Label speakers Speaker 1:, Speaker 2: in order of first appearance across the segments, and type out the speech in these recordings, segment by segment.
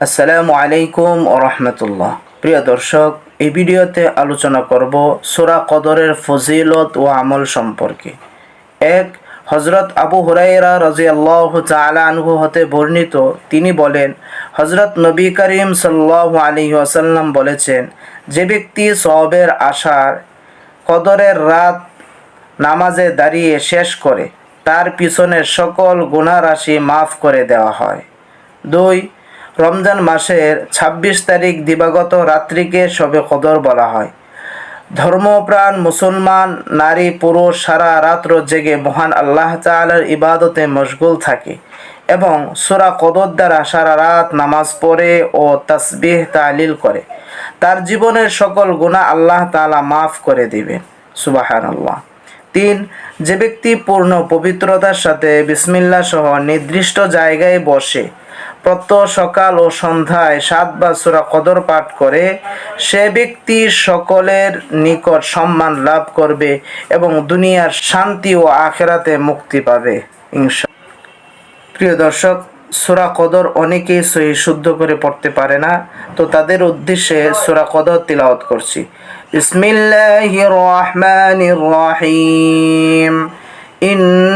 Speaker 1: আসসালামু আলাইকুম রহমতুল্লাহ। প্রিয় দর্শক, এই ভিডিওতে আলোচনা করব সোরা কদরের ফজিলত ও আমল সম্পর্কে। এক হজরত আবু হুরাইরা রাজিয়াল্লাহ তাআলা আনহু হতে বর্ণিত, তিনি বলেন হজরত নবী করিম সাল্লাহ আলী ওয়াসাল্লাম বলেছেন, যে ব্যক্তি সবের আশার কদরের রাত নামাজে দাঁড়িয়ে শেষ করে, তার পিছনে সকল গুণারাশি মাফ করে দেওয়া হয়। দুই রমজান মাসের ২৬ তারিখ দিবাগত রাত্রিকে শবে কদর বলা হয়। ধর্মপ্রাণ, মুসলমান, নারী, পুরুষ সারা রাত্র জেগে মহান আল্লাহ তাআলার ইবাদতে মশগুল থাকে এবং সুরা কদর দ্বারা সারা রাত নামাজ পড়ে ও তাসবিহ, তালিল করে। তার জীবনের সকল গুণা আল্লাহ তাআলা মাফ করে দিবেন। সুবাহান আল্লাহ তিন, যে ব্যক্তি পূর্ণ পবিত্রতার সাথে বিসমিল্লা সহ নির্দিষ্ট জায়গায় বসে প্রত্যহ সকাল ও সন্ধ্যায় সাতবার সূরা কদর পাঠ করে, সে ব্যক্তি সকলের নিকট সম্মান লাভ করবে এবং দুনিয়ার শান্তি ও আখেরাতে মুক্তি পাবে, ইনশা প্রিয় দর্শক, সুরা কদর অনেকেই সহি শুদ্ধ করে পড়তে পারে না, তো তাদের উদ্দেশ্যে সুরা কদর তিলাওয়াত করছি। বিসমিল্লাহির রহমানির রহিম। ইন্না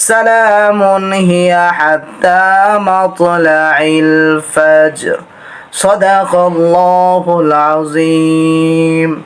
Speaker 1: سلام هي حتى مطلع الفجر. صدق الله العظيم.